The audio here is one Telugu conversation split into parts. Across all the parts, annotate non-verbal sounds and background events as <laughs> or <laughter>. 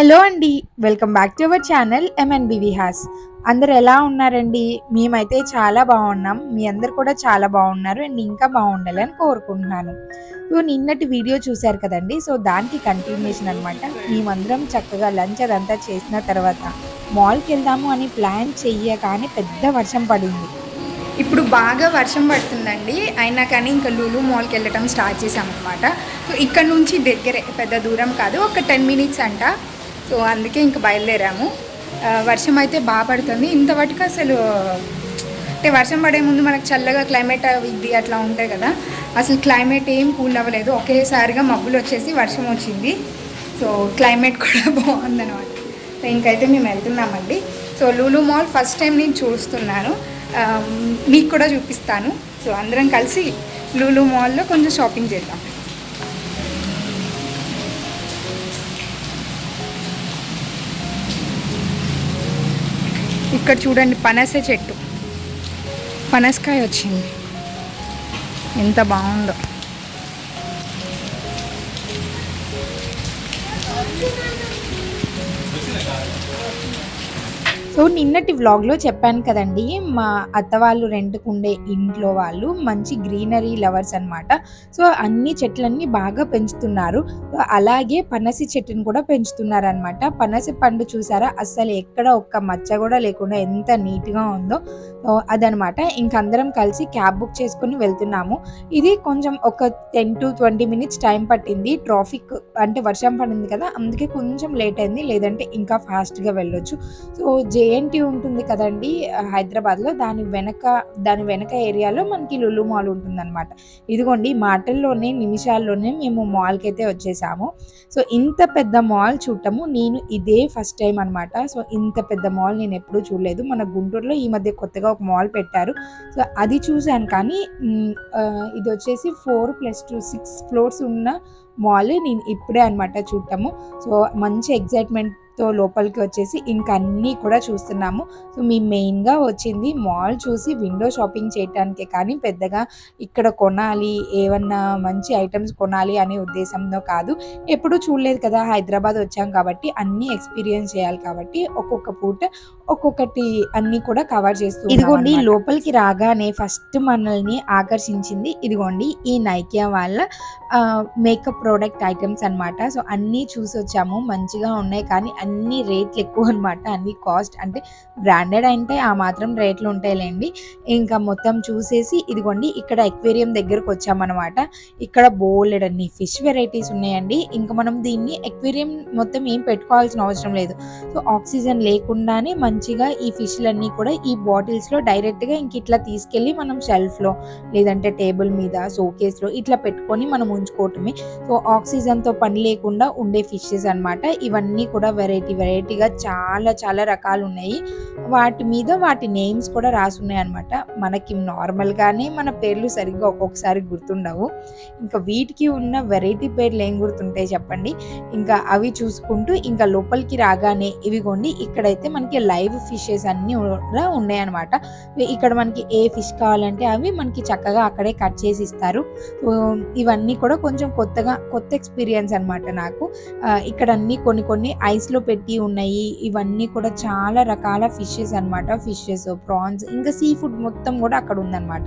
హలో అండి welcome back to our channel MNB Vihas అందరు ఎలా ఉన్నారండి? మేమైతే చాలా బాగున్నాం. మీ అందరు కూడా చాలా బాగున్నారు అండ్ ఇంకా బాగుండాలని కోరుకుంటున్నాను. సో నిన్నటి వీడియో చూశారు కదండి? సో దానికి కంటిన్యూషన్ అనమాట మేమందరం చక్కగా లంచ్ అదంతా చేసిన తర్వాత మాల్కి వెళ్దాము అని ప్లాన్ చెయ్యగానే పెద్ద వర్షం పడింది. ఇప్పుడు బాగా వర్షం పడుతుందండి. అయినా కానీ ఇంకా లూలు మాల్కి వెళ్ళటం స్టార్ట్ చేసామన్నమాట సో ఇక్కడ నుంచి దగ్గరే పెద్ద దూరం కాదు ఒక టెన్ మినిట్స్ అంట. సో అందుకే ఇంకా బయలుదేరాము. వర్షం అయితే బాగా పడుతుంది. ఇంతవరకు అసలు అంటే వర్షం పడే ముందు మనకు చల్లగా క్లైమేట్ ఇది అట్లా ఉంటాయి కదా. అసలు క్లైమేట్ ఏం కూల్ అవ్వలేదు. ఒకేసారిగా మబ్బులు వచ్చేసి వర్షం వచ్చింది. సో క్లైమేట్ కూడా <laughs> బాగుందన్నమాట. సో ఇంకైతే మేము వెళ్తున్నామండి. So Lulu mall first time నేను చూస్తున్నాను. మీకు కూడా చూపిస్తాను. సో అందరం కలిసి లూలు మాల్లో కొంచెం షాపింగ్ చేద్దాం. ఇక్కడ చూడండి పనస చెట్టు. పనసకాయ వచ్చింది. ఎంత బాగుందో. సో నిన్నటి వ్లాగ్లో చెప్పాను కదండి మా అత్త వాళ్ళు రెంట్కుండే ఇంట్లో వాళ్ళు మంచి గ్రీనరీ లవర్స్ అన్నమాట. సో అన్ని చెట్లన్నీ బాగా పెంచుతున్నారు. అలాగే పనసి చెట్టుని కూడా పెంచుతున్నారు అనమాట పనసి పండు చూసారా? అస్సలు ఎక్కడ ఒక్క మచ్చ కూడా లేకుండా ఎంత నీట్గా ఉందో అదనమాట ఇంకందరం కలిసి క్యాబ్ బుక్ చేసుకుని వెళ్తున్నాము. ఇది కొంచెం ఒక ten to twenty minutes time పట్టింది. ట్రాఫిక్ అంటే వర్షం పడింది కదా అందుకే కొంచెం లేట్ అయింది. లేదంటే ఇంకా ఫాస్ట్గా వెళ్ళొచ్చు. సో జేఎన్టీ ఉంటుంది కదండి హైదరాబాద్లో. దాని వెనక దాని వెనక ఏరియాలో మనకి లులు మాల్ ఉంటుందన్నమాట. ఇదిగోండి మాటల్లోనే నిమిషాల్లోనే మేము మాల్కి అయితే వచ్చేసాము. సో ఇంత పెద్ద మాల్ చూడటము నేను ఇదే ఫస్ట్ టైం అనమాట సో ఇంత పెద్ద మాల్ నేను ఎప్పుడూ చూడలేదు. మన గుంటూరులో ఈ మధ్య కొత్తగా ఒక మాల్ పెట్టారు. సో అది చూశాను కానీ ఇది వచ్చేసి four plus two six floors ఉన్న మాల్ నేను ఇప్పుడే అనమాట చూడటము. సో మంచి ఎగ్జైట్మెంట్తో లోపలికి వచ్చేసి ఇంకా అన్నీ కూడా చూస్తున్నాము. సో మేము మెయిన్గా వచ్చింది మాల్ చూసి విండో షాపింగ్ చేయటానికే కానీ పెద్దగా ఇక్కడ కొనాలి ఏమన్నా మంచి ఐటమ్స్ కొనాలి అనే ఉద్దేశంతో కాదు. ఎప్పుడూ చూడలేదు కదా హైదరాబాద్ వచ్చాం కాబట్టి అన్నీ ఎక్స్పీరియన్స్ చేయాలి కాబట్టి ఒక్కొక్క పూట ఒక్కొక్కటి అన్నీ కూడా కవర్ చేస్తూ ఇదిగోండి లోపలికి రాగానే ఫస్ట్ మనల్ని ఆకర్షించింది ఇదిగోండి ఈ నైకియా వాళ్ళ మేకప్ ప్రోడక్ట్ ఐటమ్స్ అన్నమాట. సో అన్నీ చూసి వచ్చాము మంచిగా ఉన్నాయి. కానీ అన్ని రేట్లు ఎక్కువ అనమాట అన్ని కాస్ట్ అంటే బ్రాండెడ్ అంటే ఆ మాత్రం రేట్లు ఉంటాయిలేండి. ఇంకా మొత్తం చూసేసి ఇదిగోండి ఇక్కడ ఎక్వేరియం దగ్గరకు వచ్చామన్నమాట. ఇక్కడ బోలెడ్ అన్ని ఫిష్ వెరైటీస్ ఉన్నాయండి. ఇంకా మనం దీన్ని ఎక్వేరియం మొత్తం ఏం పెట్టుకోవాల్సిన అవసరం లేదు. సో ఆక్సిజన్ లేకుండానే మంచిగా ఈ ఫిష్లన్నీ కూడా ఈ బాటిల్స్లో డైరెక్ట్గా ఇంక ఇట్లా తీసుకెళ్ళి మనం షెల్ఫ్లో లేదంటే టేబుల్ మీద షోకేస్లో ఇట్లా పెట్టుకొని మనం ఉంచుకోవటమే. సో ఆక్సిజన్తో పని లేకుండా ఉండే ఫిషెస్ అన్నమాట. ఇవన్నీ కూడా వెరైటీ వెరైటీగా చాలా చాలా రకాలు ఉన్నాయి వాటి మీద వాటి నేమ్స్ కూడా రాసి ఉన్నాయి అనమాట మనకి నార్మల్గానే మన పేర్లు సరిగ్గా ఒక్కొక్కసారి గుర్తుండవు. ఇంకా వీటికి ఉన్న వెరైటీ పేర్లు ఏం గుర్తుంటాయి చెప్పండి? ఇంకా అవి చూసుకుంటూ ఇంకా లోపలికి రాగానే ఇవిగోండి ఇక్కడైతే మనకి లైవ్ ఫిషెస్ అన్నీ కూడా ఉన్నాయన్నమాట ఇక్కడ మనకి ఏ ఫిష్ కావాలంటే అవి మనకి చక్కగా అక్కడే కట్ చేసి ఇస్తారు. ఇవన్నీ కూడా కొంచెం కొత్తగా కొత్త ఎక్స్పీరియన్స్ అనమాట నాకు. ఇక్కడ అన్ని కొన్ని కొన్ని ఐస్లో పెట్టి ఉన్నాయి. ఇవన్నీ కూడా చాలా రకాల ఫిషెస్ అన్నమాట. ఫిషెస్ ప్రాన్స్ ఇంకా సీ ఫుడ్ మొత్తం కూడా అక్కడ ఉందన్నమాట.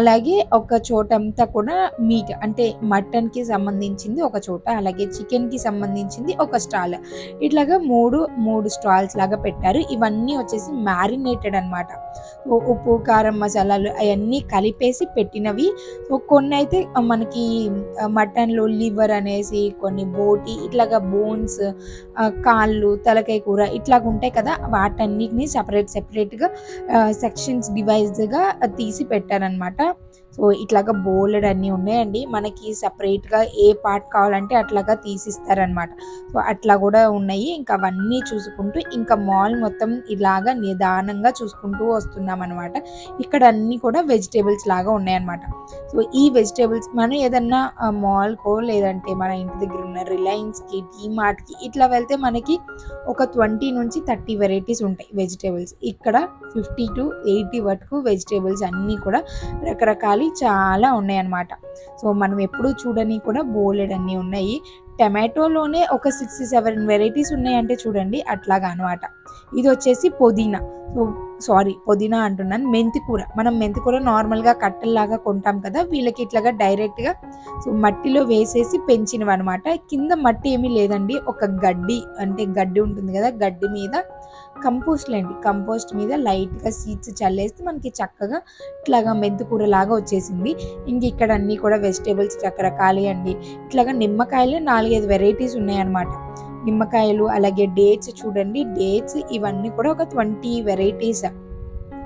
అలాగే ఒక చోట అంతా కూడా మీట్ అంటే మటన్కి సంబంధించింది ఒక చోట అలాగే చికెన్కి సంబంధించింది ఒక స్టాల్ ఇట్లాగా మూడు మూడు స్టాల్స్ లాగా పెట్టారు. ఇవన్నీ వచ్చేసి మ్యారినేటెడ్ అనమాట ఉప్పు కారం మసాలాలు అవన్నీ కలిపేసి పెట్టినవి. కొన్ని అయితే మనకి మటన్లో లివర్ అనేసి కొన్ని బోటి ఇట్లాగా బోన్స్ కాళ్ళు తలకాయ కూర ఇట్లాగా ఉంటాయి కదా వాటన్నిటిని సపరేట్ సెపరేట్గా సెక్షన్స్ డివైజ్గా తీసి పెట్టారనమాట సో ఇట్లాగా బోలెడ్ అన్నీ ఉన్నాయండి మనకి సపరేట్గా ఏ పార్ట్ కావాలంటే అట్లాగా తీసిస్తారనమాట సో అట్లా కూడా ఉన్నాయి ఇంకా అవన్నీ చూసుకుంటూ ఇంకా మాల్ మొత్తం ఇలాగా నిదానంగా చూసుకుంటూ వస్తున్నామనమాట. ఇక్కడ అన్నీ కూడా వెజిటేబుల్స్ లాగా ఉన్నాయన్నమాట. సో, ఈ వెజిటేబుల్స్ మనం ఏదన్నా మాల్‌కో లేదంటే మన ఇంటి దగ్గర ఉన్న రిలయన్స్‌కి, డీమార్ట్‌కి ఇట్లా వెళ్తే మనకి ఒక 20-30 వెరైటీస్ ఉంటాయి వెజిటేబుల్స్ ఇక్కడ 50-80 వరకు వెజిటేబుల్స్ అన్నీ కూడా రకరకాలు చాలా ఉన్నాయన్నమాట. సో, మనం ఎప్పుడూ చూడని కూడా బోలెడన్ని ఉన్నాయి. టమాటోలోనే ఒక 6, 7 వెరైటీస్ ఉన్నాయంటే చూడండి అట్లాగా అనమాట. ఇది వచ్చేసి పుదీనా. సారీ పుదీనా అంటున్నాను. మెంతి కూర. మనం మెంతికూర నార్మల్‌గా కట్టెల్లాగా కొంటాం కదా! వీళ్ళకి ఇట్లాగా డైరెక్ట్‌గా సో, మట్టిలో వేసేసి పెంచినవి అనమాట కింద మట్టి ఏమీ లేదండి. ఒక గడ్డి అంటే గడ్డి ఉంటుంది కదా గడ్డి మీద కంపోస్ట్ లేండి. కంపోస్ట్ మీద లైట్‌గా సీడ్స్ చల్లేస్తే మనకి చక్కగా ఇట్లాగా మెంతి కూరలాగా వచ్చేసింది. ఇంక ఇక్కడ అన్నీ కూడా వెజిటేబుల్స్ రకరకాలే అండి. ఇట్లాగా నిమ్మకాయలే 4, 5 వెరైటీస్ ఉన్నాయన్నమాట. నిమ్మకాయలు అలాగే డేట్స్ చూడండి. డేట్స్ ఇవన్నీ కూడా ఒక 20 వెరైటీస్.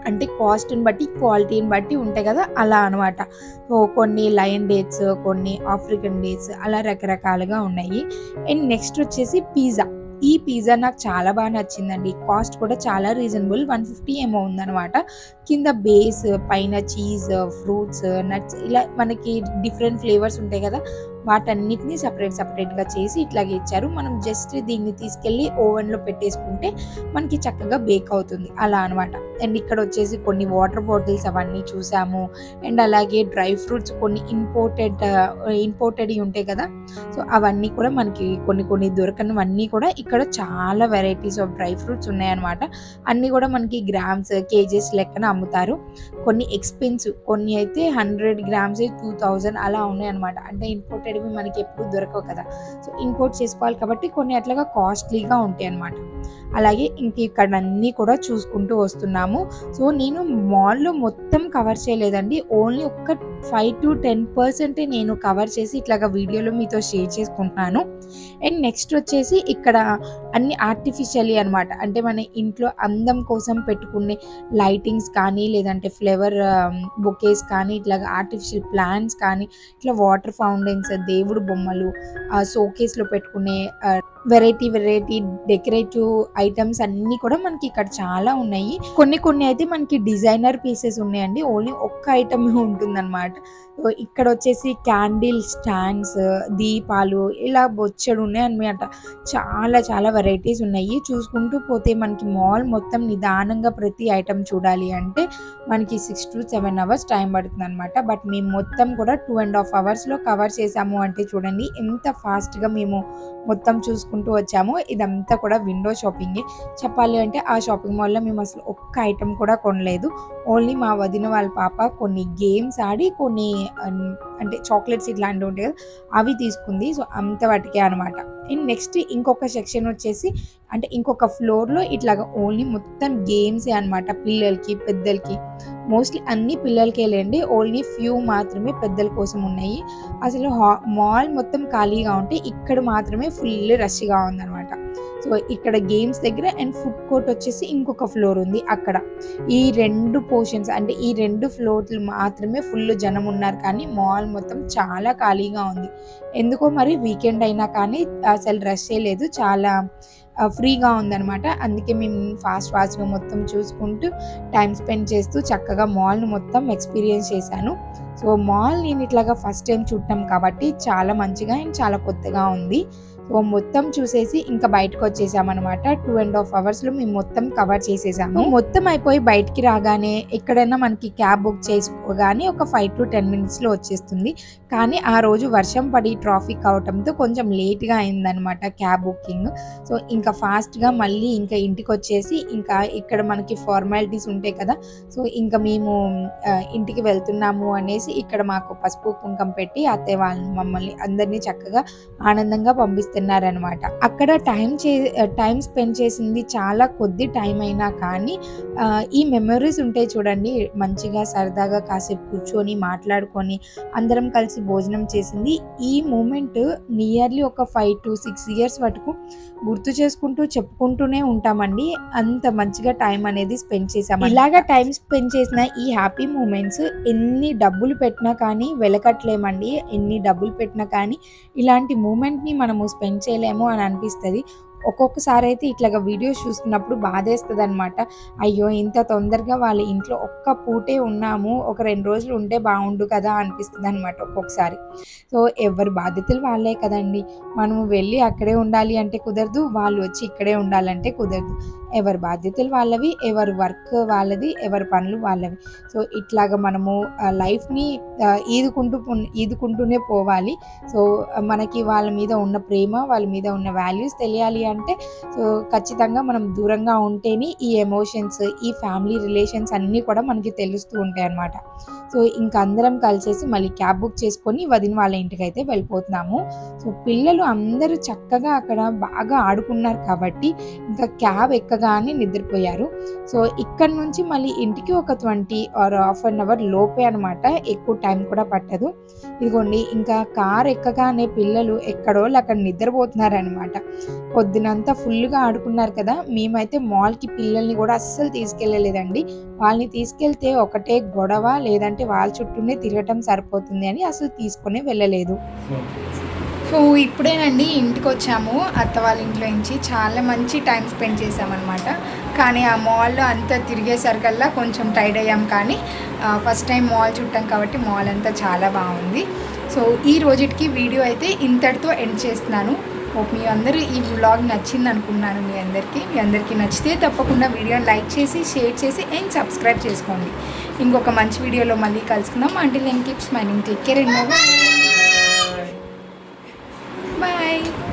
అంటే కాస్ట్‌ని బట్టి, క్వాలిటీని బట్టి ఉంటాయి కదా అలా అనమాట. సో, కొన్ని లయన్ డేట్స్, కొన్ని ఆఫ్రికన్ డేట్స్ అలా రకరకాలుగా ఉన్నాయి. అండ్ నెక్స్ట్ వచ్చేసి పిజ్జా. ఈ పిజ్జా నాకు చాలా బాగా నచ్చిందండి. కాస్ట్ కూడా చాలా రీజనబుల్ 150 ఏమో ఉందనమాట. కింద బేస్, పైన చీజ్, ఫ్రూట్స్, నట్స్ ఇలా మనకి డిఫరెంట్ ఫ్లేవర్స్ ఉంటాయి కదా వాటన్నిటిని సెపరేట్ సపరేట్గా చేసి ఇట్లాగే ఇచ్చారు. మనం జస్ట్ దీన్ని తీసుకెళ్ళి ఓవెన్‌లో పెట్టేసుకుంటే మనకి చక్కగా బేక్ అవుతుంది. అలా అనమాట. అండ్ ఇక్కడ వచ్చేసి కొన్ని వాటర్ బాటిల్స్ అవన్నీ చూసాము. అండ్ అలాగే డ్రై ఫ్రూట్స్ కొన్ని ఇంపోర్టెడ్ ఇంపోర్టెడ్ ఉంటాయి కదా! సో, అవన్నీ కూడా మనకి కొన్ని కొన్ని దొరకనివన్నీ కూడా ఇక్కడ చాలా వెరైటీస్ ఆఫ్ డ్రై ఫ్రూట్స్ ఉన్నాయన్నమాట. అన్నీ కూడా మనకి గ్రామ్స్, కేజీస్ లెక్కన అమ్ముతారు. కొన్ని ఎక్స్‌పెన్సివ్ కొన్ని అయితే హండ్రెడ్ గ్రామ్స్ టూ థౌజండ్ అలా ఉన్నాయన్నమాట. అంటే ఇంపోర్టెడ్‌వి మనకి ఎప్పుడు దొరకవు కదా! సో, ఇంపోర్ట్ చేసుకోవాలి కాబట్టి కొన్ని అట్లాగా కాస్ట్‌లీగా ఉంటాయన్నమాట. అలాగే ఇంక ఇక్కడ అన్నీ కూడా చూసుకుంటూ వస్తున్నాము. సో, నేను మాల్‌లో మొత్తం కవర్ చేయలేదండి. ఓన్లీ ఒక్క 5-10% నేను కవర్ చేసి ఇట్లాగా వీడియోలో మీతో షేర్ చేసుకుంటున్నాను. అండ్ నెక్స్ట్ వచ్చేసి ఇక్కడ అన్ని ఆర్టిఫిషియలీ అనమాట. అంటే మన ఇంట్లో అందం కోసం పెట్టుకునే లైటింగ్స్ కానీ, లేదంటే ఫ్లేవర్ బొకేస్ కానీ, ఇట్లాగా ఆర్టిఫిషియల్ ప్లాంట్స్ కానీ, ఇట్లా వాటర్ ఫౌంటైన్స్, దేవుడు బొమ్మలు, ఆహ్, షోకేస్‌లో పెట్టుకునే వెరైటీ వెరైటీ డెకరేటివ్ ఐటమ్స్ అన్నీ కూడా మనకి ఇక్కడ చాలా ఉన్నాయి. కొన్ని కొన్ని అయితే మనకి డిజైనర్ పీసెస్ ఉన్నాయండి. ఓన్లీ ఒక్క ఐటమ్ ఉంటుందన్నమాట. ఇక్కడ వచ్చేసి క్యాండిల్ స్టాండ్స్, దీపాలు ఇలా బొచ్చడు ఉన్నాయన్నమాట. చాలా చాలా వెరైటీస్ ఉన్నాయి. చూసుకుంటూ పోతే మనకి మాల్ మొత్తం నిదానంగా ప్రతి ఐటమ్ చూడాలి అంటే మనకి 6-7 అవర్స్ టైం పడుతుంది అనమాట బట్ మేము మొత్తం కూడా టూ అండ్ హాఫ్ అవర్స్‌లో కవర్ చేసాము అంటే చూడండి ఎంత ఫాస్ట్‌గా మేము మొత్తం చూసుకుంటూ వచ్చామో. ఇదంతా కూడా విండో షాపింగే. చెప్పాలి అంటే ఆ షాపింగ్ మాల్‌లో మేము అసలు ఒక్క ఐటెం కూడా కొనలేదు. ఓన్లీ మా వదిన వాళ్ళ పాప కొన్ని గేమ్స్ ఆడి కొన్ని అంటే చాక్లెట్స్ ఇట్లాంటివి ఉంటాయి కదా! అవి తీసుకుంది. సో, అంత వాటికే అనమాట. అండ్ నెక్స్ట్ ఇంకొక సెక్షన్ వచ్చేసి అంటే ఇంకొక ఫ్లోర్‌లో ఇట్లాగా ఓన్లీ మొత్తం గేమ్సే అనమాట. పిల్లలకి, పెద్దలకి మోస్ట్‌లీ అన్ని పిల్లలకే లేండి ఓన్లీ ఫ్యూ మాత్రమే పెద్దల కోసం ఉన్నాయి. అసలు హా మాల్ మొత్తం ఖాళీగా ఉంటే ఇక్కడ మాత్రమే ఫుల్ రష్‌గా ఉందన్నమాట సో, ఇక్కడ గేమ్స్ దగ్గర అండ్ ఫుడ్ కోర్ట్ వచ్చేసి ఇంకొక ఫ్లోర్ ఉంది అక్కడ. ఈ రెండు పోర్షన్స్ అంటే ఈ రెండు ఫ్లోర్‌లు మాత్రమే ఫుల్ జనం ఉన్నారు కానీ మాల్ మొత్తం చాలా ఖాళీగా ఉంది. ఎందుకో మరి వీకెండ్ అయినా కానీ అసలు రష్షే లేదు. చాలా ఫ్రీగా ఉందనమాట. అందుకే మేము ఫాస్ట్ ఫాస్ట్‌గా మొత్తం చూసుకుంటూ టైం స్పెండ్ చేస్తూ చక్కగా మాల్ను మొత్తం ఎక్స్‌పీరియన్స్ చేశాను. సో, మాల్ నేను ఇట్లాగా ఫస్ట్ టైం చూడటం కాబట్టి చాలా మంచిగా అండ్ చాలా కొత్తగా ఉంది. మొత్తం చూసేసి ఇంకా బయటకొచ్చేసామనమాట. 2 ½ అవర్స్‌లో మేము మొత్తం కవర్ చేసేసాము. మొత్తం అయిపోయి బయటికి రాగానే ఎక్కడైనా మనకి క్యాబ్ బుక్ చేసుకోగానే ఒక 5-10 మినిట్స్‌లో వచ్చేస్తుంది. కానీ ఆ రోజు వర్షం పడి ట్రాఫిక్ అవటంతో కొంచెం లేట్‌గా అయిందనమాట క్యాబ్ బుకింగ్. సో, ఇంకా ఫాస్ట్‌గా మళ్ళీ ఇంకా ఇంటికి వచ్చేసి ఇంకా ఇక్కడ మనకి ఫార్మాలిటీస్ ఉంటాయి కదా! సో, ఇంకా మేము ఇంటికి వెళ్తున్నాము అనేసి ఇక్కడ మాకు పసుపు, కుంకం పెట్టి అత్తయ్య వాళ్ళు మమ్మల్ని అందరిని చక్కగా ఆనందంగా పంపిస్తారు పంపిస్తున్నారనమాట. అక్కడ టైమ్ చే టైమ్ స్పెండ్ చేసింది చాలా కొద్ది టైం అయినా కానీ ఈ మెమోరీస్ ఉంటాయి చూడండి. మంచిగా సరదాగా కాసేపు కూర్చొని మాట్లాడుకొని అందరం కలిసి భోజనం చేసింది. ఈ మూమెంట్ నియర్లీ ఒక 5-6 ఇయర్స్ వరకు గుర్తు చేసుకుంటూ చెప్పుకుంటూనే ఉంటామండి. అంత మంచిగా టైం అనేది స్పెండ్ చేశామనమాట. ఇలాగ టైమ్ స్పెండ్ చేసిన ఈ హ్యాపీ మూమెంట్స్ ఎన్ని డబ్బులు పెట్టినా కానీ వెలకట్టలేమండి. ఎన్ని డబ్బులు పెట్టినా కానీ ఇలాంటి మూమెంట్‌ని మనము స్పెండ్ చేయలేము అని అనిపిస్తుంది ఒక్కొక్కసారి అయితే ఇట్లాగా వీడియోస్ చూస్తున్నప్పుడు అనమాట అయ్యో! ఇంత తొందరగా వాళ్ళ ఇంట్లో ఒక్క పూటే ఉన్నాము. ఒక రెండు రోజులు ఉంటే బాగుండు కదా! అనిపిస్తుంది అనమాట ఒక్కొక్కసారి. సో, ఎవరి బాధ్యతలు వాళ్ళే కదండీ! మనము వెళ్ళి అక్కడే ఉండాలి అంటే కుదరదు. వాళ్ళు వచ్చి ఇక్కడే ఉండాలంటే కుదరదు. ఎవరి బాధ్యతలు వాళ్ళవి. ఎవరి వర్క్ వాళ్ళది. ఎవరి పనులు వాళ్ళవి. సో, ఇట్లాగ మనము లైఫ్‌ని ఈదుకుంటూ ఈదుకుంటూనే పోవాలి. సో, మనకి వాళ్ళ మీద ఉన్న ప్రేమ, వాళ్ళ మీద ఉన్న వాల్యూస్ తెలియాలి అంటే సో, ఖచ్చితంగా మనం దూరంగా ఉంటేనే ఈ ఎమోషన్స్, ఈ ఫ్యామిలీ రిలేషన్స్ అన్నీ కూడా మనకి తెలుస్తూ ఉంటాయి అన్నమాట సో, ఇంక అందరం కలిసేసి మళ్ళీ క్యాబ్ బుక్ చేసుకొని వదిన వాళ్ళ ఇంటికైతే వెళ్ళిపోతున్నాము. సో, పిల్లలు అందరూ చక్కగా అక్కడ బాగా ఆడుకున్నారు కాబట్టి ఇంకా క్యాబ్ ఎక్క ఎక్కగానే నిద్రపోయారు. సో, ఇక్కడ నుంచి మళ్ళీ ఇంటికి ఒక 20 ఆర్ హాఫ్ అన్ అవర్ లోపే అనమాట. ఎక్కువ టైం కూడా పట్టదు. ఇదిగోండి ఇంకా కార్ ఎక్కగానే పిల్లలు ఎక్కడో అక్కడ నిద్రపోతున్నారనమాట. పొద్దునంతా ఫుల్గా ఆడుకున్నారు కదా! మేమైతే మాల్‌కి పిల్లల్ని కూడా అస్సలు తీసుకెళ్ళలేదండి. వాళ్ళని తీసుకెళ్తే ఒకటే గొడవ లేదంటే వాళ్ళ చుట్టూనే తిరగటం సరిపోతుంది అని అసలు తీసుకొని వెళ్ళలేదు. సో, ఇప్పుడేనండి ఇంటికి వచ్చాము అత్త వాళ్ళ ఇంట్లో నుంచి. చాలా మంచి టైం స్పెండ్ చేసామన్నమాట కానీ ఆ మాల్‌లో అంతా తిరిగేసరికల్లా కొంచెం టైర్డ్ అయ్యాం కానీ ఫస్ట్ టైం మాల్ చుట్టాం కాబట్టి మాల్ అంతా చాలా బాగుంది సో, ఈ రోజుటికి వీడియో అయితే ఇంతటితో ఎండ్ చేస్తున్నాను. హోప్ మీ అందరూ ఈ వ్లాగ్ నచ్చిందనుకున్నాను మీ అందరికీ. మీ అందరికీ నచ్చితే తప్పకుండా వీడియోని లైక్ చేసి, షేర్ చేసి అండ్ సబ్స్క్రైబ్ చేసుకోండి. ఇంకొక మంచి వీడియోలో మళ్ళీ కలుసుకుందాం. అంటే నేను keep smiling. Take care and Bye.